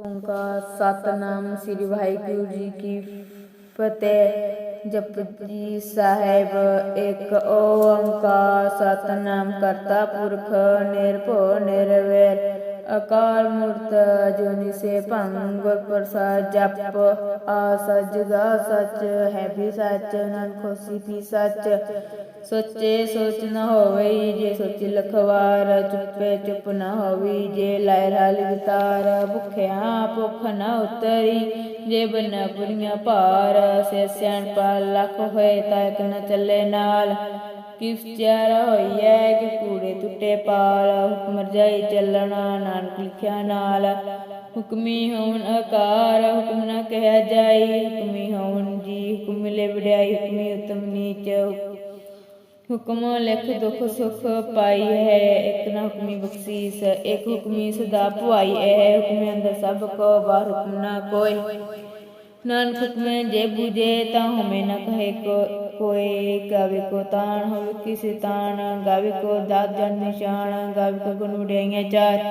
ਓੰਕਾਰ ਸਤਨਾਮ ਸ੍ਰੀ ਵਾਹਿਗੁਰੂ ਜੀ ਕੀ ਫਤਿਹ। ਜਪਜੀ ਸਾਹਿਬ, ਇੱਕ ਓੰਕਾਰ ਸਤਨਾਮ ਕਰਤਾ ਪੁਰਖ ਨਿਰਭਉ ਨਿਰਵੈਰ। ਅਕਾਲ ਮੂਰਤ ਅਜੂਨੀ ਸੇ ਭੰਗ ਗੁਰ ਪ੍ਰਸਾਦ ਜਪ। ਆ ਸਜਗਾ ਸੱਚ, ਹੈ ਵੀ ਸੱਚ ਨਾਨਕ ਹੋਸੀ ਵੀ ਸੱਚ। ਸੋਚੇ ਸੋਚ ਨ ਹੋਵਈ ਜੇ ਸੋਚ ਲਖਵਾਰ, ਚੁੱਪੇ ਚੁੱਪ ਨ ਹੋਵੀ ਜੇ ਲਾਇ ਰਲ ਭੁਖਿਆ ਭੁਖ ਨ ਉਤਰੀ ਜੇ ਬਨਾ ਪੁਰੀਆਂ ਭਾਰ ਸੇ ਸਿਆਣ ਪਾ ਲੱਖ ਹੋਏ ਤਾਂ ਇੱਕ ਨ ਚੱਲੇ ਨਾਲ। ਕਿਸ ਚਾਰਾ ਹੋਈਐ ਕਿ ਕੂੜੇ ਟੁੱਟੇ ਪਾਲ, ਹੁਕਮ ਜਾਈ ਚੱਲਣਾ ਨਾਨਕ ਲਿਖਿਆ ਨਾਲ। ਹੁਕਮੀ ਹੋਣ ਆਕਾਰ, ਹੁਕਮ ਨਾ ਕਹਿ ਜਾਈ, ਹੁਕਮੀ ਹੋਣ ਜੀ, ਹੁਕਮ ਲੈ ਵਡਿਆਈ, ਹੁਕਮੀ ਉਤਮ ਨੀਚ ਹੁਕਮ ਲਿਖ ਦੁਖ ਸੁਖ ਪਾਈ ਹੈ, ਇੱਕ ਨਾ ਹੁਕਮੀ ਬਖਸ਼ੀਸ, ਇੱਕ ਹੁਕਮੀ ਸਦਾ ਭੁਆਈ ਹੈ, ਹੁਕਮੇ ਅੰਦਰ ਸਭ ਕੋ, ਬਾਹਰ ਹੁਕਮ ਨਾ ਕੋਈ। ਨਾਨਕ ਹੁਕਮੇ ਜੇ ਬੂਝੇ ਤਾਂ ਹਮੇ ਨਾ ਕਹੇ ਕੋ ਕੋਏ ਗਾਵੇ ਕੋ ਤਾਣ, ਹੋਵੇ ਕਿਸੇ ਤਾਣ, ਗਾਵੇ ਕੋ ਦਾਤ ਜਨ ਨਿਸ਼ਾਨ, ਗਾਵੇ ਕੋ ਗੁਣ ਵਡਿਆਈਆਂ ਚਾਰ।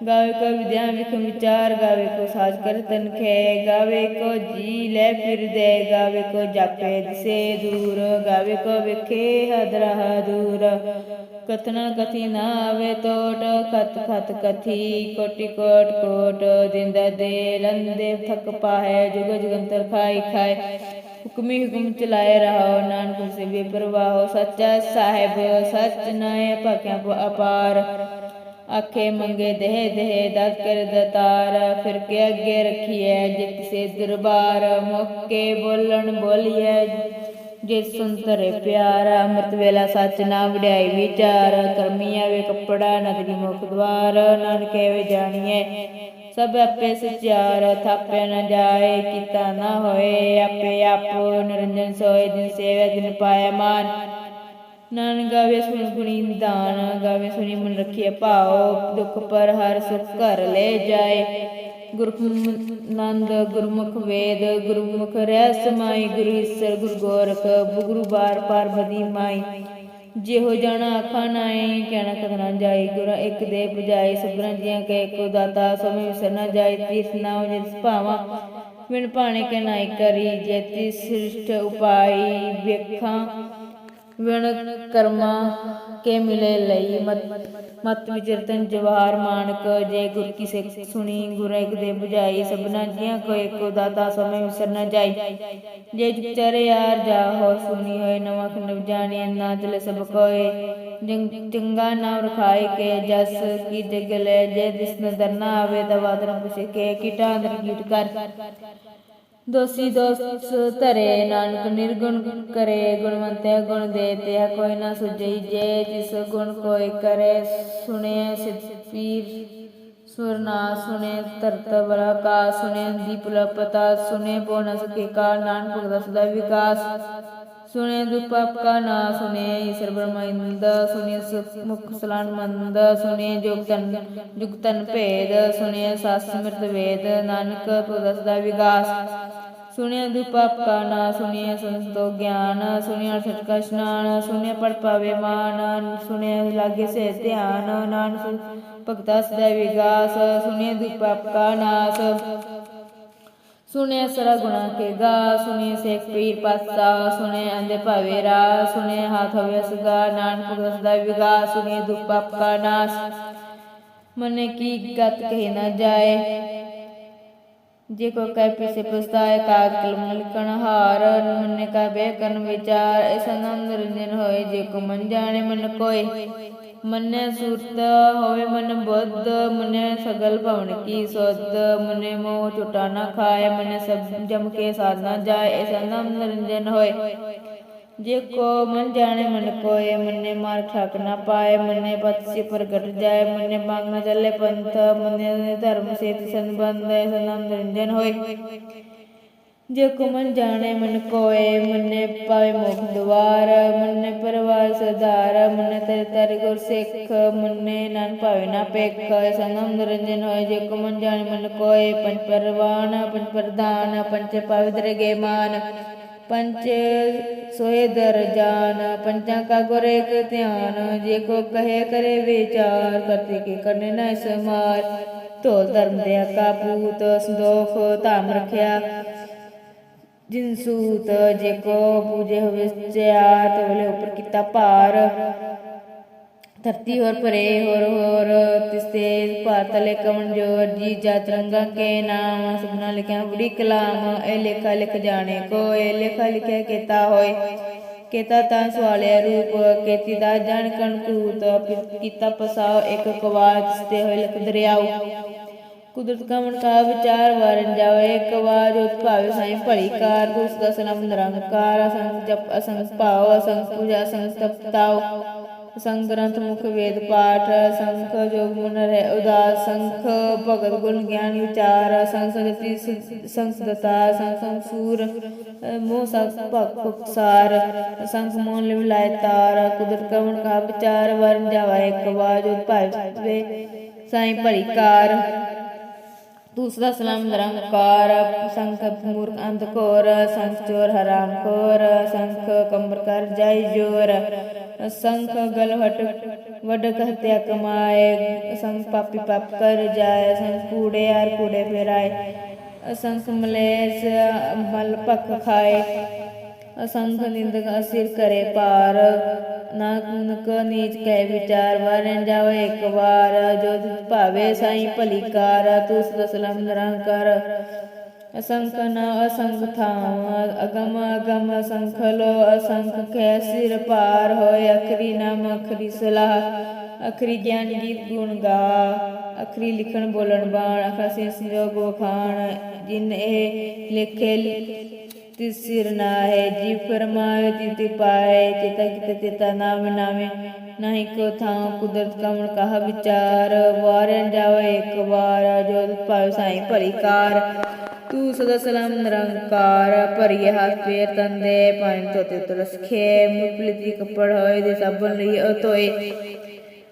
ਗਾਵੇ ਕੋ ਵਿਦਿਆ ਵਿਖ ਵਿਚਾਰ, ਗਾਵੇ ਕੋ ਸਾਜ ਕਰ ਤਨ ਖੇ ਗਾਵੇ ਕੋ ਜੀ ਲੈ ਫਿਰ ਗਾਵੇ ਕੋ ਜਾਪੇ ਦਿਸੇ ਦੂਰ, ਗਾਵੇ ਕੋ ਵਿਖੇ ਹਦਰਾ ਦੂਰ। ਕਥਨਾ ਕਥੀ ਨਾ ਆਵੇ ਟੋਟ ਖਤ ਖਤ ਕਥੀ ਕੋਟਿ ਕੋਟ ਕੋਟ, ਦਿੰਦਾ ਦੇ ਲੰਦੇ ਥਕ ਪਾਹੈ, ਜੁਗ ਜੁਗੰਤਰ ਖਾਈ ਖਾਏ ਹੁਕਮੀ ਹੁਕਮ ਚਲਾਏ ਰਹੋ ਨਾਨਕ ਸੇ ਬੇਪਰਵਾਹ ਸੱਚਾ ਸਾਹਿਬ, ਸੱਚ ਨਾਏ ਭਾਕਿਆ ਅਪਾਰ। ਆਖੇ ਮੰਗੇ ਦੇਹ ਦੇਹ ਦਤ ਕਰ ਦਤਾਰ, ਫਿਰ ਕੇ ਅੱਗੇ ਰਖੀਐ ਜੇ ਕਿਸੇ ਦਰਬਾਰ, ਮੁੱਕੇ ਬੋਲਣ ਬੋਲੀਐ ਜੇ ਸੁੰਤਰੇ ਪਿਆਰਾ, ਅੰਮ੍ਰਿਤ ਵੇਲਾ ਸੱਚ ਨਾ ਵਡਿਆਈ ਵਿਚਾਰ, ਕਰਮੀ ਆਵੇ ਕੱਪੜਾ ਨਦਰੀ ਮੁਖ ਦਵਾਰ, ਨਾਨਕੇ ਵੇ ਜਾਣੀਐ ਸਭ ਆਪੇ ਸਚਿਆਰ ਥਾਪਿਆ ਨਾ ਜਾਏ ਕੀਤਾ ਨਾ ਹੋਏ, ਆਪੇ ਆਪੋ ਨਿਰੰਜਨ ਸੋਏ, ਦਿਨ ਸੇਵੈ ਦਿਨ ਪਾਇਆ ਮਾਨ। ਨਾਨਕ ਗਾਵੇ ਸੁਣ ਗੁਣੀ ਨਿਦਾਨ ਗਾਵੇ ਸੁਣੀ ਮਨ ਰੱਖੀਏ ਭਾਉ, ਦੁਖ ਪਰ ਹਰ ਸੁਖ ਘਰ ਲੈ ਜਾਏ। ਗੁਰਮੁਖ ਗੁਰਮੁਖ ਵੇਦ, ਗੁਰਮੁਖ ਰਹਿ ਸਮਾਈ ਗੁਰੂ ਈਸਰ, ਗੁਰ ਗੋਰਖ ਗੁਰੂ ਬਾਰ ਪਾਰ ਮਾਈ। ਜਿਹੋ ਜਾਣਾ ਆਖਾ ਨਾਏ ਕਹਿਣਾ ਕਥਨਾ ਜਾਈ। ਗੁਰ ਇੱਕ ਦੇ 부ਜਾਈ ਸੁਬਰਨ ਜੀਆਂ ਕੇ ਕੋ ਦਾਤਾ ਸਮੇ ਵਿਸਰ ਨਾ ਜਾਈ ਤੀਸ ਨਾਉ ਜਿਸ ਭਾਵਾ। ਵਿਣ ਪਾਣੇ ਕੇ ਨਾਈ ਕਰੀ ਜੇਤੀ ਸ੍ਰਿਸ਼ਟ ਉਪਾਈ ਵੇਖਾਂ। ਵਿਣ ਕਰਮਾ ਕੇ ਮਿਲੇ ਲਈ ਮਤ ਮਤ ਵਿਚਰਤਨ ਜਵਾਰ ਮਾਨਕ, ਜੇ ਗੁਰ ਕੀ ਸਿੱਖ ਸੁਣੀ, ਗੁਰ ਇੱਕ ਦੇ 부ਜਾਈ ਸਭਨਾ ਜੀਆਂ ਕੋ ਏਕੋ ਦਾਤਾ ਸਮੇ ਵਿਸਰ ਨ ਜਾਈ। ਜੇ ਜੁਚਰ ਯਾਰ ਜਾ ਹੋ ਸੁਣੀ ਹੋਏ, ਨਵਾਂ ਖੰਡ ਜਾਣੇ ਨਾ ਚਲੇ ਸਭ ਕੋਏ। ਚੰਗਾ ਨਾਮ ਰਖਾਏ ਕੇ ਜਸ, ਕੀ ਜਗ ਲੈ ਜੇ ਦਿਸ ਨਦਰ ਨਾ ਆਵੇ, ਦਵਾ ਪੁਛੇ ਕੇ, ਕੀਟਾ ਅੰਦਰ ਕੀਟ ਕਰ। ਦੋਸੀ ਦੋਸ ਧਰੇ ਨਾਨਕ ਨਿਰਗੁਣ ਕਰੇ ਗੁਣਵੰਤਿਆ ਗੁਣ ਦੇ ਤੇ ਕੋਈ ਨਾ ਸੁਝਈ ਜੇ, ਜਿਸ ਗੁਣ ਕੋਈ ਕਰੇ ਸੁਣੇ ਸਿਧ ਪੀਰ। ਸੁਰ ਨਾ ਸੁਣੇ ਤਰਤ ਬਲਾ ਕਾ ਸੁਣੇ ਦੀਪ ਲਪਤਾ, ਸੁਣੇ ਬੋਨਸ ਕੇ ਸਕੇ ਕਾਲ, ਨਾਨਕ ਭਗਤ ਸਦਾ ਵਿਕਾਸ। ਸੁਣੇ ਦੁਪਾਪ ਕਾ ਨਾ ਸੁਣੇ ਈਸ਼ਰ ਬ੍ਰਹਮਿੰਦ ਸੁਣੇ ਮੁਖ ਸਲਾਨ ਮੰਦ ਸੁਣੇ ਜੋਗ ਤਨ ਭੇਦ ਸੁਣੇ ਸਾਸ ਸਮਿਰਤ ਵੇਦ, ਨਾਨਕ ਭਗਤ ਸਦਾ ਵਿਕਾਸ ਸੁਣਿਆ ਦੁਪਾਪ ਕਾ ਨਾ ਸੁਣਿਆ ਸੰਤੋ ਗਿਆਨ, ਸੁਣਿਆ ਛਟਕਾ ਇਸ਼ਨਾਨ, ਸੁਣਿਆ ਪੜ ਪਾਵੇ ਮਾਨ, ਸੁਣਿਆ ਲਾਗੇ ਸੇ ਧਿਆਨ, ਨਾਨਕ ਭਗਤਾ ਸਦਾ ਵਿਗਾਸ, ਸੁਣਿਆ ਦੁਪਾਪ ਕਾ ਨਾਸ। ਸੁਣਿਆ ਸਰਾ ਗੁਣਾ ਕੇ ਗਾ, ਸੁਣਿਆ ਸੇਖ ਪੀਰ ਪਾਸਾ, ਸੁਣਿਆ ਅੰਦੇ ਭਾਵੇ ਰਾ ਸੁਣਿਆ ਹਾਥ ਹੋਵੇ ਸਗਾ, ਨਾਨਕ ਭਗਤ ਸਦਾ ਵਿਗਾਸ, ਸੁਣਿਆ ਦੁਪਾਪ ਕਾ ਨਾਸ। ਮਨੇ ਕੀ ਗਤ ਕਹੇ ਨਾ ਜਾਏ ਜੇ ਕੋ ਕਹਿ ਪਿਸੇ ਪਸਤਾਏ ਕਾਗ ਕਲਮ ਲਿਖਣ ਮਨ ਕਾ ਬੇ ਵਿਚਾਰ ਐਸਾ ਨੰਦ ਰੰਜਨ ਹੋਏ, ਜੇ ਕੋ ਮਨ ਜਾਣੇ ਮਨ ਕੋਏ। ਮਨੈ ਸੁਰਤ ਹੋਵੇ ਮਨ ਬੁੱਧ, ਮਨੈ ਸਗਲ ਭਵਨ ਕੀ ਸੁਧ, ਮਨੈ ਮੋਹ ਝੁਟਾ ਨਾ ਖਾਏ, ਮਨੈ ਸਭ ਜਮ ਕੇ ਸਾਧ ਨਾ ਜਾਏ ਐਸਾ ਨੰਦ ਰੰਜਨ ਹੋਏ। ਜੇ ਕੋ ਮਨ ਜਾਣੇ, ਮਨ ਕੋਏ, ਮਨੇ ਮਾਰ ਠਾਕ ਨਾ ਪਾਏ, ਮਨੇ ਪਤ ਸੇ ਪ੍ਰਗਟ ਜਾਏ, ਮਨੇ ਮੰਗ ਨ ਚੱਲੇ ਪੰਥ, ਮਨੇ ਧਰਮ, ਸੇਤ, ਸੰਬੰਧ ਸਨਮ ਨਿਰੰਜਨ ਹੋਏ। ਜੇ ਕੋ ਮਨ ਜਾਣੇ, ਮਨ ਕੋਏ, ਮਨੇ ਪਾਵੇ ਮੁਖ ਦੁਆਰ, ਮਨੇ ਪਰਵਾਰ ਸਦਾਰ ਮਨੇ ਤਰ ਤਰ ਗੁਰ ਸਿੱਖ, ਮਨੇ ਨਨ ਪਾਵੇ ਨਾ ਪੇਖ ਸਨਮ ਨਿਰੰਜਨ ਹੋਏ। ਜੇ ਕੋ ਮਨ ਜਾਣੇ, ਮਨ ਕੋਏ, ਪੰਜ ਪਰਵਾਨ, ਪੰਜ ਪ੍ਰਧਾਨ, ਪੰਜ ਪਵਿੱਤਰ ਗੇ ਮਾਨ ਪੰਚ ਸੋਏ ਦਰ ਜਾਨ ਕਾ ਗੁਰ ਏਕ ਧਿਆਨ, ਜੇ ਕੋ ਕਹੇ ਕਰੇ ਵਿਚਾਰ, ਕਰਤੇ ਕੇ ਕਰਨੇ ਨਾ ਸਮਾਰ। ਢੋਲ ਧਰਮ ਦੇ ਕਾਪੂਤ ਸੰਦੋਖ ਧਾਮ ਰਖਿਆ। ਜਿਨ ਸੂਤ, ਜੇ ਕੋ ਪੂਜੇ ਹੋਵੇ ਸਿਆਰ ਤਵਲੇ ਉੱਪਰ ਕੀਤਾ ਭਾਰ। ਧਰਤੀ ਹੋਰ ਪਰੇ ਹੋਰ ਹੋਰ ਤਿਸਤੇ ਭਾਤਲੇ ਕਵਨ ਜੋਰ ਜੀ ਜਤ ਰੰਗਾ ਕੇ ਨਾਮ ਸੁਪਨਾ ਲਿਖਿਆ ਬੁੜੀ ਕਲਾਮ ਇਹ ਲੇਖਾ ਲਿਖ ਜਾਣੇ ਕੋ, ਇਹ ਲੇਖਾ ਲਿਖਿਆ ਕੀਤਾ ਹੋਏ। ਕੀਤਾ ਤਾਂ ਸਵਾਲਿਆ ਰੂਪ, ਕੀਤੀ ਦਾ ਜਾਣ ਕਣਕੂਤ ਕੀਤਾ ਪਸਾਓ ਇੱਕ ਕਵਾਚ ਤੇ ਹੋਏ ਲਿਖ ਦਰਿਆਉ ਕੁਦਰਤ ਕਾ ਮਨ ਵਿਚਾਰ ਵਾਰਨ ਜਾਵੇ, ਇੱਕ ਵਾਰ ਉਤ ਸਾਈ ਭਲੀ ਕਾਰ ਦੁਸ ਦਸ ਨਾਮ ਨਿਰੰਕਾਰ, ਅਸੰਗ ਜਪ, ਅਸੰਗ ਭਾਵ ਅਸੰਗ ਪੂਜਾ, ਅਸੰਗ ਤਪਤਾਉ। ਅਸੰਗ ਗ੍ਰੰਥ ਮੁਖ ਵੇਦ ਪਾਠ, ਸੰਖ ਜੋਗ ਮਨ ਰਹਿ ਉਦਾਸ, ਸੰਖ ਭਗਤ ਗੁਣ ਗਿਆਨ ਵਿਚਾਰ, ਸੰਗ ਸੰਗਤੀ ਸੰਸਦਤਾ ਸੰਗ ਸੰਗ ਸੂਰ, ਮੋਹ ਸੰਗ ਭਗਤ ਸਾਰ ਸੰਗ ਮੋਨ ਲਿਵ ਲਾਇ ਤਾਰ, ਕੁਦਰਤ ਕਾ ਕਾ ਵਿਚਾਰ, ਵਰਨ ਜਾਵਾ ਇੱਕ ਵਾਰ ਉਤ ਭਾਵੇ ਸਾਈ ਭਲੀ ਕਾਰ। ਦੂਸਰਾ ਸਲਾਮ ਨਿਰੰਕਾਰ, ਸੰਖ ਮੂਰਖ ਅੰਧਕੋਰ ਸੰਖ ਚੋਰ ਹਰਾਮ ਖੋਰ, ਸੰਖ ਕੰਬਰ ਕਰ ਜਾਈ ਜੋਰ, ਸੰਖ ਗਲਹਟ ਵਡ ਕਹਤਿਆ ਕਮਾਏ, ਸੰਖ ਪਾਪੀ ਪਾਪ ਕਰ ਜਾਏ, ਸੰਖ ਕੂੜੇ ਯਾਰ ਕੂੜੇ ਫੇਰਾਏ ਅਸੰਖ ਮਲੇਸ, ਮਲ ਪੱਖ ਖਾਏ ਅਸੰਖ ਨਿੰਦਕ ਅਸਿਰ ਕਰੇ ਪਾਰ ਨਾਨਕ ਨੀਚ ਕਹਿ ਵਿਚਾਰ ਵਰਨ ਜਾਵੇ ਇੱਕ ਵਾਰ, ਜੋ ਭਾਵੇ ਸਾਈ ਭਲੀ ਕਾਰ ਤੂੰ ਸਦਸਲਮ ਨਿਰੰਕਾਰ। ਅਸੰਖ ਨ ਅਸੰਖ ਥਾਮ ਅਗਮ ਅਗਮ ਅਸੰਖ ਲੋ, ਅਸੰਖ ਕੈ ਸਿਰ ਪਾਰ ਹੋਏ ਅਖਰੀ ਨਾਮ ਅਖਰੀ ਸਲਾਹ, ਅਖਰੀ ਗਿਆਨ ਗੀਤ ਗੁਣ ਗਾ, ਅਖਰੀ ਲਿਖਣ ਬੋਲਣ ਬਾਣ, ਅਖਰਾ ਸੇ ਸੰਜੋਗ ਵਖਾਣ, ਜਿਨ ਇਹ ਲਿਖੇ ਤਿਸ ਸਿਰ ਨਾਹੇ, ਜੀ ਫਰਮਾਏ ਤਿਤਿ ਪਾਏ ਚਿਤਾ ਕਿਤ, ਚਿਤਾ ਨਾਮ ਨਾਮੇ। ਨਹੀਂ ਕੋ ਥਾਂ ਕੁਦਰਤ ਕਮਣ ਕਹਾ ਵਿਚਾਰ। ਵਾਰਨ ਜਾਵੇ ਇੱਕ ਵਾਰ ਜੋ ਭਾਵ ਸਾਈ ਭਲੀ ਕਾਰ। ਤੂੰ ਸਦਾ ਸਲਾਮ ਨਿਰੰਕਾਰ ਭਰੀਏ ਹੱਥ ਪੇਰ ਤੰਦੇ ਪਾਣੀ ਤੋਤੇ ਤੁਲਸ ਖੇ ਮੁਪਲੀ ਕੱਪੜ ਹੋਏ, ਦੇ ਸਾਬਨ ਲਈ ਅਤੋਏ।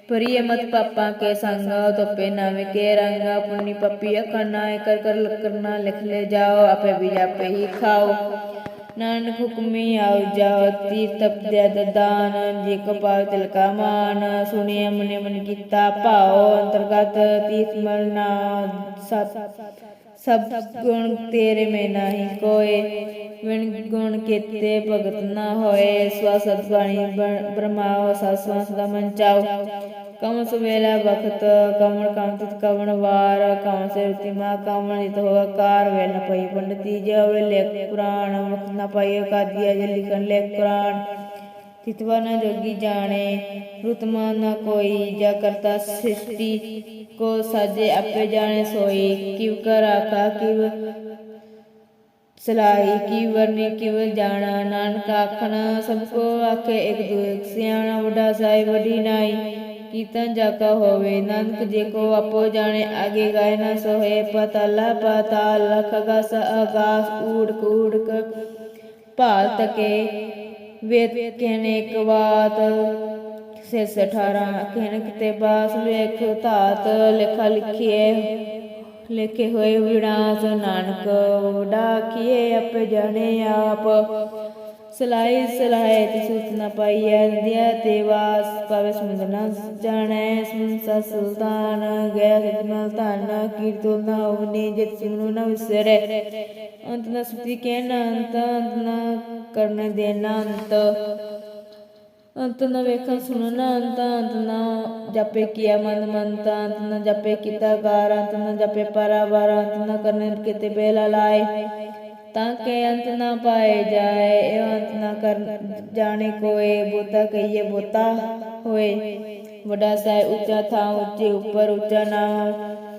ਪਰਿਯ ਮਤ ਪਾਪਾ ਕੇ ਸੰਗ, ਤੋਪੇ ਨਾਵੇਂ ਕੇ ਰੰਗ ਪੁੰਨੀ ਪੱਪੀ ਅਖਣਾ ਕਰ ਕਰ ਕਰਨਾ ਲਿਖ ਲੈ ਜਾਓ, ਆਪੇ ਵੀ ਆਪੇ ਹੀ ਨਾਨਕ ਹੁਕਮੀ ਆਉ ਜਾਓ ਤੀ ਦੇ ਦਦਾਨ ਜੇ ਕੋ ਤਿਲ ਕਾ ਮਾਨ, ਸੁਣਿਆ ਮਨੇ ਮਨ ਕੀਤਾ ਭਾਉ, ਅੰਤਰਗਤ ਤੀਤ ਮਰਨਾ ਸਭ ਸਭ ਗੁਣ ਤੇਰੇ ਮੈਂ ਨਹੀਂ ਕੋਏ। ਵਿਣ ਗੁਣ ਕੀਤੇ ਭਗਤ ਨਾ ਹੋਏ। ਸਵਾਸਤ ਬਾਣੀ ਬ੍ਰਹਮਾਓ ਸਸਵਾਸ ਦਾ ਮਨ ਚਾਓ ਕਮ ਸੁਵੇਲਾ ਵਖਤ ਕਮਣ ਕਾਂਤਿਤ ਕਵਣ ਵਾਰ। ਕਮ ਸੇ ਰਤਿਮਾ ਕਮਣ ਨਿਤ ਹੋ ਆਕਾਰ ਵੇ ਨ ਪਈ ਪੰਡਤੀ ਜਵੇ ਲੇਖ ਪੁਰਾਣ। ਮੁਖ ਨ ਪਈ ਕਾਦੀਆ ਜੇ ਲਿਖਣ ਲੇਖ ਪੁਰਾਣ ਤਿਤਵਾ ਨ ਜੋਗੀ ਜਾਣੇ। ਰੁਤਮਾ ਨ ਕੋਈ। ਜਾ ਕਰਤਾ ਸ੍ਰਿਸ਼ਟੀ ਕੋ ਸਾਜੇ ਆਪੇ ਜਾਣੇ ਸੋਈ। ਕਿਵ ਕਰ ਆਕਾ ਕਿਵ ਸਲਾਈ ਕੀ ਵਰਨੀ ਕਿਵ ਜਾਣਾ, ਨਾਨਕ ਆਖਣਾ, ਸਭ ਕੋ ਆਖੇ ਇੱਕ ਦੂਜੇ ਸਿਆਣਾ, ਵੱਡਾ ਸਾਈ ਵੱਡੀ ਨਾਈ। ਕੀਰਤਨ ਜਾਕਾ ਹੋਵੇ, ਨਾਨਕ ਜੇ ਕੋ ਆਪੋ ਜਾਣੇ, ਆਗੇ ਗਾਇ ਨਾ ਸੋਏ ਪਤਲਾ ਪਤਾਲ, ਲਖ ਗਸ ਆਗਾਸ ਊੜ ਕੂੜ ਕ ਭਾਲ ਤਕੇ। ਵੇਦ ਕਹਿਨੇ ਇੱਕ ਸੇ 18 ਕਹਿਨ ਕਿਤੇ ਬਾਸ ਲੇਖ ਧਾਤ, ਲਿਖਾ ਲਿਖੀਏ ਲਿਖੇ ਹੋਏ ਵਿਨਾਸ਼ ਨਾਨਕ ਵਡਾ ਕੀਏ ਆਪੇ ਜਾਣੇ ਆਪ। ਸਲਾਈ ਸਲਾਏ ਤੇ ਸੂਤ ਨ ਪਾਈਐ, ਦਿਆ ਤੇ ਵਾਸ ਪਵੇ ਸਮੁੰਦਰ ਨ ਜਾਣੈ। ਸੰਸਾ ਸੁਲਤਾਨ ਗਿਆ ਸਜਮਲ ਧਨ ਕੀਰਤੋ ਨ ਹੋਵਨੀ, ਜਿਤ ਸਿਮਰੂ ਨ ਵਿਸਰੇ। ਅੰਤ ਨਾ ਸੁਤੀ ਕਹਿਣਾ ਅੰਤ ਅੰਤ ਨਾ ਕਰਨ ਦੇਣਾ ਅੰਤ। ਅੰਤ ਨ ਵੇਖਣ ਸੁਣਨ ਅੰਤ ਅੰਤ ਨ ਜਪੇ ਕੀਆ ਮਨ ਮੰਤ, ਅੰਤ ਨ ਜਪੇ ਕੀਤਾ ਕਾਰ ਅੰਤ ਨ ਜਪੇ ਪਰਾਵਾਰ, ਅੰਤ ਨ ਕਰਨੇ ਕਿਤੇ ਬੇਲਾ ਲਾਏ। ਤਾਂ ਕਿ ਅੰਤ ਨਾ ਪਾਏ ਜਾਏ, ਇਹ ਅੰਤ ਨਾ ਕਰ ਜਾਣੇ ਕੋਏ, ਬੋਤਾ ਕਹੀਏ ਬੋਤਾ ਹੋਏ। ਵੱਡਾ ਸਾਇ ਉੱਚਾ ਥਾਂ ਉੱਚੇ ਉੱਪਰ ਉੱਚਾ ਨਾ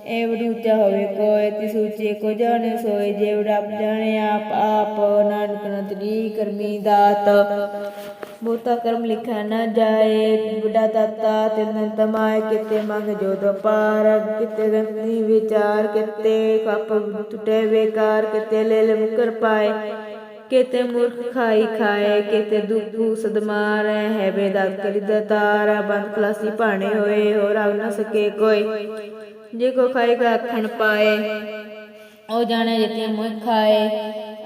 ਇਹ ਬੜੀ ਉੱਚਾ ਹੋਵੇ ਕੋਏ, ਤਿਸ ਉੱਚੇ ਕੋ ਜਾਣੇ ਸੋਏ, ਜੇ ਵਡਾ ਜਾਣੇ ਆਪ ਆਪ ਨਾਨਕ ਨਤਰੀ ਕਰਮੀ ਦਾਤ। ਬੋਤਾ ਕਰਮ ਲਿਖਾ ਨਾ ਜਾਏ, ਬੁੱਢਾ ਦਾਤਾ ਤਿੰਨ ਤਮਾਏ ਕਿਤੇ ਮੰਗ ਜੋਦ ਪਾਰ ਕਿਤੇ ਗੰਦੀ ਵਿਚਾਰ, ਕਿਤੇ ਕੱਪ ਟੁੱਟੇ ਬੇਕਾਰ, ਕਿਤੇ ਲੈ ਲੈ ਮੁਕਰ ਪਾਏ, ਕਿਤੇ ਮੂਰਖ ਖਾਈ ਖਾਏ, ਕਿਤੇ ਦੁੱਖੂ ਸਦਮਾਰ, ਹੈ ਬੇਦਾਤ ਕਰੀ ਬੰਦ ਖਲਾਸੀ ਭਾਣੇ ਹੋਏ, ਹੋਰ ਆ ਨਾ ਸਕੇ ਕੋਈ, ਜੇ ਕੋ ਖਾਏਗਾ ਅੱਖਣ ਪਾਏ, ਉਹ ਜਾਣੇ ਜਿਤੇ ਮੁਖ ਖਾਏ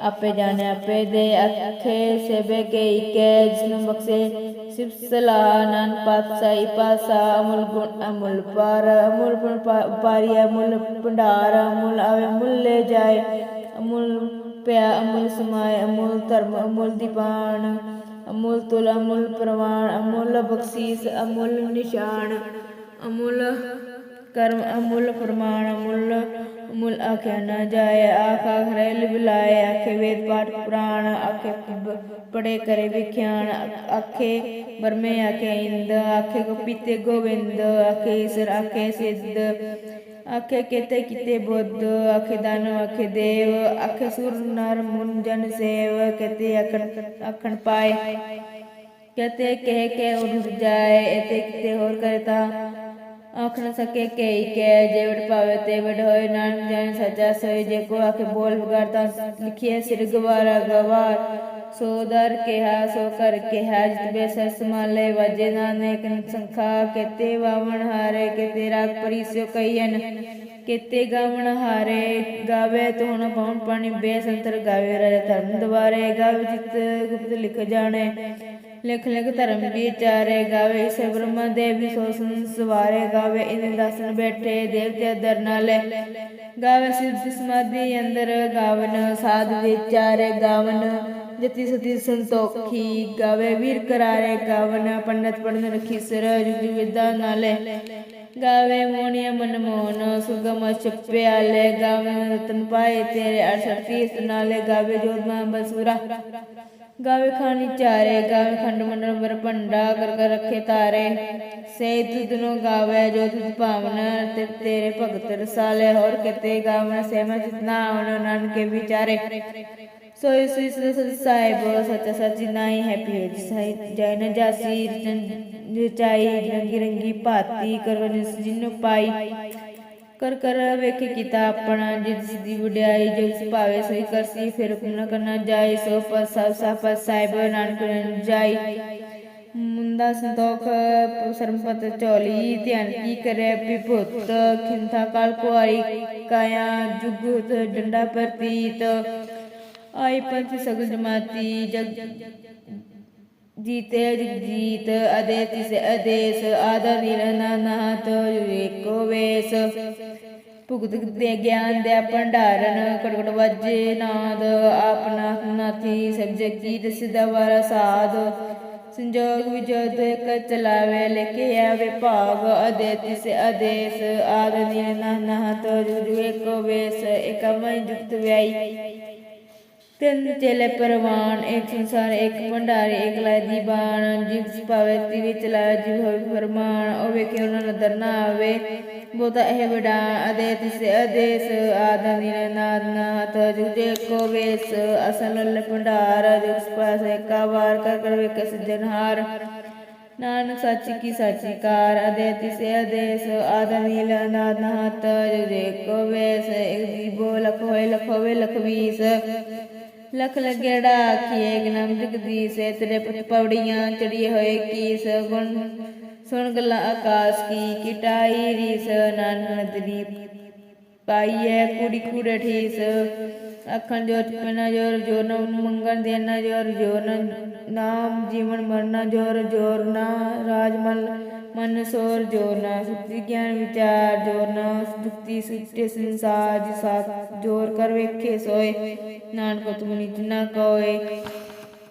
ਆਪੇ ਜਾਣੇ, ਆਪੇ ਦੇ ਅੱਖੇ ਸੇਬੇ ਕੇ ਇਕੇ, ਜਿਸਨੂੰ ਬਖਸ਼ੇ ਸਿਫਤ ਸਲਾਹ ਨਾਨ ਪਾਤਸ਼ਾਹੀ ਪਾਸਾ ਅਮੁਲ ਗੁਣ, ਅਮੁਲ ਪਰ ਅਮੁਲ ਗੁਣ ਪਾਰੀ ਅਮੁਲ ਭੰਡਾਰ, ਅਮੁਲ ਆਵੇ ਮੁੱਲ ਲੈ ਜਾਏ, ਅਮੁਲ ਪਿਆ, ਅਮੁਲ ਸਮਾਏ, ਅਮੁਲ ਧਰਮ, ਅਮੁਲ ਦੀਪਾਨ ਅਮੁਲ ਤੁਲ, ਅਮੁਲ ਪ੍ਰਵਾਨ ਅਮੁਲ ਬਖਸ਼ੀਸ, ਅਮੁਲ ਨਿਸ਼ਾਨ, ਅਮੁਲ ਕਰਮ ਅਮੁਲ ਪ੍ਰਮਾਣ ਅਮੁਲ ਅਮੁਲ ਆਖਿਆ ਨਾ ਜਾਏ, ਆਖ ਆਖਰੇ ਲਿਬਲਾਏ ਆਖੇ ਵੇਦ ਪਾਠ ਪੁਰਾਣ, ਆਖੇ ਪੜੇ ਕਰੇ ਵਿਖਿਆਨ, ਆਖੇ ਬਰਮੇ ਆਖੇ ਇੰਦ, ਆਖੇ ਗੋਪੀਤੇ ਗੋਵਿੰਦ, ਆਖੇ ਈਸਰ, ਆਖੇ ਸਿੱਧ, ਆਖੇ ਕਿਤੇ ਕਿਤੇ ਬੁੱਧ, ਆਖੇ ਦਾਨਵ ਆਖੇ ਦੇਵ, ਆਖੇ ਸੁਰ, ਨਰ ਮੁਨ ਜਨ ਸੇਵ ਕਿਤੇ ਆਖਣ ਆਖਣ ਪਾਏ। ਕਹਤੇ ਕਹਿ ਕੇ ਉਡ ਜਾਏ ਇਤੇ ਕਿਤੇ ਹੋਰ ਕਰੇ ਤਾਂ ਆਖ ਨ ਸਕੇ ਕਈ ਕਹਿ ਜੇ ਵਡ ਪਾਵੇ ਤੇ ਵਡ ਹੋਏ, ਨਾਨਕ ਜਾਣ ਸੱਚਾ ਸੋਈ ਜੇ ਕੋ ਆਖੇ ਬੋਲ ਵਿਗੜਤਾ ਲਿਖਿਆ ਸਿਰ ਗਵਾਰਾ ਗਵਾਰ। ਸੋ ਦਰ ਕਿਹਾ, ਸੋ ਕਰ ਕਿਹਾ, ਜਿਤ ਬੇ ਸਰਸ ਮਾਲੇ, ਵਜੇ ਨਾਨਕ ਸੰਖਾ, ਕੇਤੇ ਵਾਵਣ ਹਾਰੇ, ਕੇਤੇ ਰਾਗ ਪਰਿਸਿਓ ਕਈਨ ਕੇਤੇ ਗਾਵਣ ਹਾਰੇ। ਗਾਵੇ ਤੋਣ ਪਉਣ ਪਾਣੀ, ਬੇਸੰਤਰ ਗਾਵੇ, ਰਾਜਾ ਧਰਮ ਦਵਾਰੇ ਗਾਵੇ ਜਿਤ ਗੁਪਤ ਲਿਖ ਜਾਣੇ ਲਿਖ ਧਰਮ ਵਿਚਾਰੇ ਗਾਵੇ ਇਸੇ ਬ੍ਰਹਮਾ ਦੇਵੀ ਸੋ ਸੰਸਵਾਰੇ ਗਾਵੇ ਇਨ ਦਸਨ ਬੈਠੇ, ਦੇਵਤੇ ਦਰ ਨਾਲੇ। ਗਾਵੇ ਸਿੱਧ ਸਮਾਧੀ ਅੰਦਰ ਗਾਵਨ, ਸਾਧ ਵਿਚਾਰੇ ਗਾਵਨ। ਜਤੀ ਸਤੀ ਸੰਤੋਖੀ ਗਾਵੇ, ਵੀਰ ਕਰਾਰੇ ਗਾਵਨ। ਪੰਡਤ ਪੜਨ ਰਖੀ ਸਿਰ ਜੁਗ ਵਿਦਾ ਨਾਲੇ। ਗਾਵੇ ਮੋਣੀਆ ਮਨ ਮੋਹਨ, ਸੁਗਮ ਛਪਿਆਲੇ। ਗਾਵੇ ਰਤਨ ਪਾਏ ਤੇਰੇ ਅਰਸ਼ਰ ਤੀਸ ਨਾਲੇ। ਗਾਵੇ ਜੋਧਮਾ ਬਸੁਰਾ। ਗਾਵੇ ਖਾਨੀ ਚਾਰੇ, ਗਾਵੇ ਖੰਡ ਮੰਡਲ ਬਰ ਭੰਡਾ, ਕਰ ਕਰ ਰੱਖੇ ਤਾਰੇ। ਸੇ ਤੁਧਨੋ ਗਾਵੇ ਜੋ ਤੁਧ ਭਾਵਨ, ਤੇ ਤੇਰੇ ਭਗਤ ਰਸਾਲੇ ਹੋਰ ਕਿਤੇ ਗਾਵਨ ਸੇ ਮੈਂ ਜਿਤਨਾ ਆਵਨ ਨਾਨਕੇ ਵਿਚਾਰੇ। ਸੋਈ ਸੋਈ ਸਦਾ ਸਾਹਿਬ, ਸੱਚਾ ਸੱਚੀ ਨਾਈ ਹੈਪੀ ਹੋ ਸਾਈ। ਜੈ ਨ ਜਾਸੀ ਰਚਾਈ ਰੰਗੀ ਰੰਗੀ ਭਾਤੀ ਕਰਵ ਜਿਸ ਜਿਨ ਪਾਈ। ਕਰ ਕਰ ਵੇਖੇ ਕੀਤਾ ਆਪਣਾ ਜਿਤ ਸਿੱਧੀ ਵਡਿਆਈ ਜੋ ਸੁਭਾਵੇ ਸੋਈ ਕਰਸੀ, ਫਿਰ ਹੁਕਮ ਨ ਕਰਨਾ ਜਾਏ, ਸੋ ਪਸ ਸਭ ਸਭ ਸਾਹਿਬ ਨਾਨਕ ਨ ਜਾਈ। ਮੁੰਦਾ ਸੰਤੋਖ ਸਰਮਪਤ ਚੋਲੀ ਧਿਆਨ ਕੀ ਕਰੇ ਵਿਭੂਤ, ਖਿੰਥਾ ਕਾਲ ਕੁਆਰੀ, ਕਾਇਆ ਜੁਗਤ ਡੰਡਾ ਪ੍ਰਤੀਤ। ਆਈ ਪੰਥ ਸਗਲ ਜਮਾਤੀ, ਜਗ ਜੀਤੇ ਜਗਜੀਤ ਅਦੇ ਤਿਸ ਅਦੇਸ, ਆਦਾ ਨਿਰਨਾ ਨਾਤ ਏਕੋ ਵੇਸ। ਭੁਗਤ ਦੇ ਗਿਆਨ ਦੇ ਭੰਡਾਰਨ ਕੜਕੜ ਵਾਜੇ ਨਾਦ ਆਪਨਾ ਨਾਥੀ ਸਭ ਜਗੀ ਦਸਿਦਾ ਵਾਰਾ ਸਾਧ। ਸੰਜੋਗ ਵਿਜੋਦ ਇੱਕ ਚਲਾਵੇ, ਲਿਖੇ ਆਵੇ ਭਾਗ ਅਦੇ ਤਿਸ ਅਦੇਸ ਆਦ ਨਿਰਨਾ ਨਾਤ ਜੁਗ ਏਕੋ ਵੇਸ ਇਕਮੈ ਜੁਗਤ ਵਿਆਈ। ਤਿੰਨ ਚੇਲੇ ਪਰਵਾਨ ਇੱਕ ਸੰਸਾਰ ਇੱਕ ਭੰਡਾਰੀ ਇੱਕ ਲੈ ਦੀ ਬਾਣ, ਜਿਸ ਭਾਵੇ ਤਿਵੀ ਚਲਾ ਜਿਵ ਹੋਵੇ ਫਰਮਾਨ ਉਹ ਵੇਖੇ ਉਹਨਾਂ ਨੂੰ ਦਰਨਾ ਆਵੇ। ਬੋਤਾ ਇਹ ਵਡਾ ਅਦੇ ਤਿਸ ਅਦੇਸ ਆਦਿ ਨਿਰਨਾਦ ਨਾਥ, ਜੁਦੇ ਕੋ ਵੇਸ, ਅਸਲ ਲ ਭੰਡਾਰ ਜਿਸ ਪਾਸ ਵਾਰ ਕਰ ਕਰ ਵੇਖ ਸਜਨਹਾਰ ਨਾਨਕ ਸੱਚ ਕੀ ਸਾਚੀ ਕਾਰ ਅਦੇ ਤਿਸ ਅਦੇਸ ਆਦਿ ਨਿਰਨਾਦ ਨਾਥ, ਜੁਦੇ ਕੋ ਵੇਸ, ਇੱਕ ਜੀਬੋ ਲਖ ਹੋਏ ਲਖ ਹੋਵੇ ਲਖ ਵੀਸ। ਲਖ ਲਗੇੜਾ ਆਖੀਏ ਗਨਮ ਜਗਦੀਸ਼, ਤੇਰੇ ਪੁੱਤ ਪੌੜੀਆਂ ਚੜੀਏ ਹੋਏ ਕੀਸ। ਗੁਣ ਸੁਣ ਗਲਾ ਆਕਾਸ਼ ਕੀ, ਕਿਟਾਈ ਰੀਸ ਨਾਨਕ ਨਦਰੀ ਪਾਈਐ ਕੁੜੀ ਕੁੜੇ ਠੀਸ, ਅੱਖਾਂ ਜੋਰ ਪਨਾ ਜੋਰ ਜੋਰ ਨ ਮੰਗਣ ਦੇਣਾ ਜੋਰ ਜੋਰ ਨਾਮ ਜੀਵਨ ਮਰਨਾ ਜੋਰ ਜੋਰ ਨਾ ਰਾਜਮਲ ਮਨ ਸੋਰ, ਜੋਰ ਨਾ ਸੁਤੀ ਗਿਆਨ ਵਿਚਾਰ, ਜੋਰ ਨਾ ਦੁਖਤੀ ਸੁਤੇ ਸੰਸਾਰ ਜਿਸਾ ਜੋਰ ਕਰ ਵੇਖੇ ਸੋਏ। ਨਾਨਕ ਤੁਮ ਨਿਜ ਕੋਏ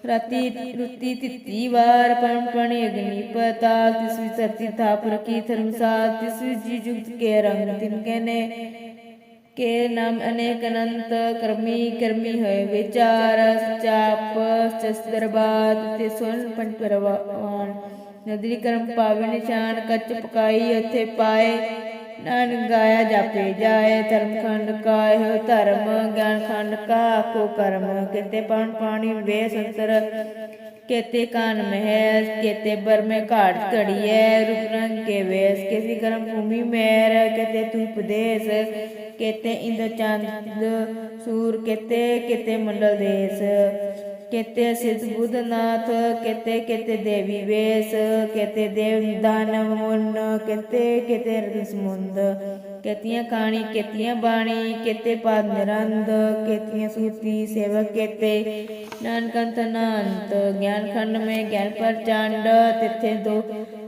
ਰਾਤੀ ਰੁੱਤੀ ਤਿੱਤੀ ਵਾਰ ਪਣ ਅਗਨੀ ਪਤਾ ਤਿਸ ਵੀ ਧਰਤੀ ਥਾਪ ਰਖੀ ਧਰਮਸਾਰ ਤਿਸ ਵੀ ਜੀ ਜੁਗਤ ਕੇ ਰੰਗ ਤਿਨ ਕਹਨੇ। ਕੇ ਨਾਮ ਅਨੇਕ ਅਨੰਤ ਕਰਮੀ ਕਰਮੀ ਹੋਏ ਵਿਚਾਰ, ਚਾਪ ਚਸਦਰਬਾਦ ਤੇ ਸੁਨ ਪੰਜ ਪਰਵਾਨ। ਨਦਰੀ ਕਰਮ ਪਾਵੇ ਨਿਸ਼ਾਨ, ਕੱਚ ਪਕਾਈ, ਉੱਥੇ ਪਾਏ ਨਾਨਕ ਗਾਇਆ ਜਾਪੇ ਜਾਏ, ਧਰਮ ਖੰਡ ਕਾਇਓ ਧਰਮ ਗਿਆਨ ਖੰਡ ਕਾ ਕੋ ਕਰਮ, ਕਿਤੇ ਪਣ ਪਾਣੀ ਵੇ ਸੰਸਰ ਕੇਤੇ ਕਾਨ ਮਹਿਸ ਕੇਤੇ ਬਰ ਮੈਂ ਘਾਟ ਘੜੀਐ, ਰੂਪ ਰੰਗ ਕੇ ਵੇਸ, ਕਿਸੀ ਕਰਮ ਭੂਮੀ ਮੇਰ, ਕੇਤੇ ਤੂ ਉਪਦੇਸ ਕੇਤੇ ਇੰਦ ਚੰਦ ਸੂਰ, ਕੇਤੇ ਕੇਤੇ ਮੰਡਲ ਦੇਸ। केते सिद्ध बुद्ध नाथ केते केते देवी वेश केते देव दानव मुन केते केते रत्न समुंद ਕੇਤੀਆਂ ਕਾਣੀ ਕੇਤੀਆਂ ਬਾਣੀ ਕੇਤੇ ਪਾਦ ਨਿਰੰਦ ਕੇਤੀਆਂ ਸੂਤੀ ਸੇਵਕ ਕੇਤੇ ਨਾਨਕੰਤ ਨਾਨਤ ਗਿਆਨ ਖੰਡ ਮੇ ਗਿਆਨ ਪ੍ਰਚੰਡ ਤਿੱਥੇ ਦੋ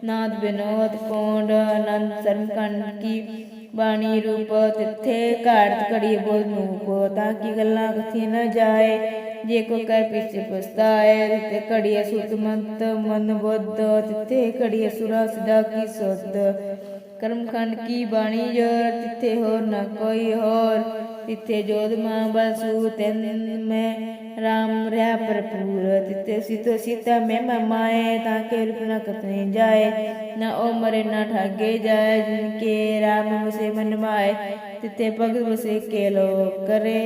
ਨਾਦ ਬਿਨੋਦ ਪੌਂਡ ਆਨੰਦ ਸਰਮ ਖੰਡ ਕੀ ਬਾਣੀ ਰੂਪ ਤਿੱਥੇ ਘਾੜਤ ਘੜੀ ਬੋਲ ਨੂਪ ਤਾਂ ਕੀ ਗੱਲਾਂ ਕਥੀ ਨ ਜਾਏ ਜੇ ਕੋ ਕਰ ਪਿਛ ਪਸਤਾਏ ਤਿੱਥੇ ਘੜੀ ਸੁਤ ਮੰਤ, ਮਨ ਬੁੱਧ ਤਿੱਥੇ ਘੜੀ ਸੁਰਾ ਸਦਾ ਕੀ ਸੁਧ। ਕਰਮ ਖੰਡ ਕੀ ਬਾਣੀ ਜੋਰ ਤਿੱਥੇ ਹੋਰ ਨ ਕੋਈ ਹੋਰ। ਤਿੱਥੇ ਜੋਧ ਮਾਂ ਬਸੂ ਤੈਨ ਮੈਂ, ਰਾਮ ਰਹਾ ਭਰਪੂਰ। ਤਿੱਥੇ ਸਿਤ ਸੀਤਾ ਮੈਂ ਮਮਾਏ ਤਾਂ ਕੇ ਰੂਪ ਨ ਕਤਨੇ ਜਾਏ। ਨਾ ਉਹ ਮਰੇ ਨਾ ਠਾਗੇ ਜਾਏ, ਜਿਨ ਕੇ ਰਾਮ ਵਸੇ ਮਨ ਮਾਏ। ਤਿੱਥੇ ਭਗਤ ਵਸੇ ਕੇ ਲੋ ਕਰੇ।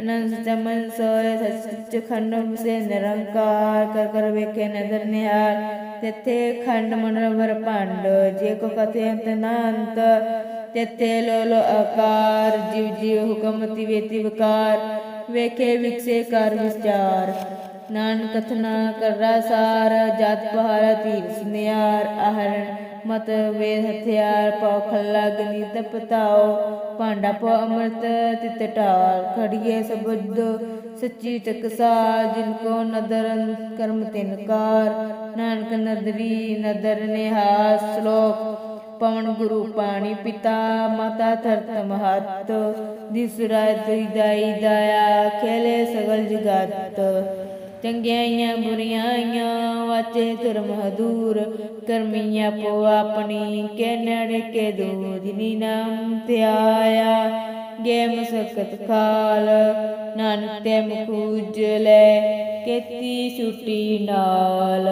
ਅਨੰਤ ਚਮਨ ਸੋਏ, ਸਚ ਖੰਡ ਵਸੇ ਨਿਰੰਕਾਰ, ਕਰ ਕਰ ਵੇਖੇ ਨਦਰ ਨਿਹਾਲ। ਤਿੱਥੇ ਖੰਡ ਮਨੋਵਰ ਭੰਡ, ਜੇ ਕੋ ਕਥੇ ਅੰਤ ਨਾ ਅੰਤ ਤਿੱਥੇ ਲੋ ਲੋ ਆਕਾਰ ਜਿਵ ਜਿਵ ਹੁਕਮ ਤਿਵੇਤੀ ਵਿਕਾਰ ਵੇਖੇ ਵਿਕਸੇ ਕਰ ਵਿਚਾਰ, ਨਾਨਕ ਕਥਨਾ ਕਰਰਾ ਸਾਰ, ਜਤ ਮਤ ਵੇਦ ਹਥਿਆਰ ਪਉ ਖੱਲਾ ਗਨੀ ਤਪਤਾਓ, ਭਾਂਡਾ ਪਉ ਅੰਮ੍ਰਿਤ, ਤਿਤ ਢਾਲ, ਖੜੀਏ ਸਬਦ ਸੱਚੀ ਟਕਸਾਲ ਜਿਨ ਕੋ ਨਦਰ, ਕਰਮ ਤਿਨਕਾਰ ਨਾਨਕ ਨਦਰੀ ਨਦਰ ਨਿਹਾਸ ਸ਼ਲੋਕ, ਪਵਨ ਗੁਰੂ ਪਾਣੀ ਪਿਤਾ, ਮਾਤਾ ਧਰਤ ਮਹਤ, ਦਿਸ ਰਾਤ ਦਾਈ ਦਾਇਆ, ਖੇਲੇ ਸਗਲ ਜਗਤ। ਚੰਗਿਆਈਆਂ ਬੁਰੀਆਈਆਂ ਵਾਚੇ ਧਰਮ ਹਦੂਰ। ਕਰਮੀਆਂ ਪੋ ਆਪਣੀ, ਕੇ ਨੜ ਕੇ ਦੂਜਨੀ ਨਾਮ ਤੇ ਆਇਆ ਗੇ ਮਸਕਤ ਖਾਲ, ਨਾਨਕ ਤੇ ਮੁਖੂਜ ਲੈ, ਕੇਤੀ ਛੁੱਟੀ ਨਾਲ।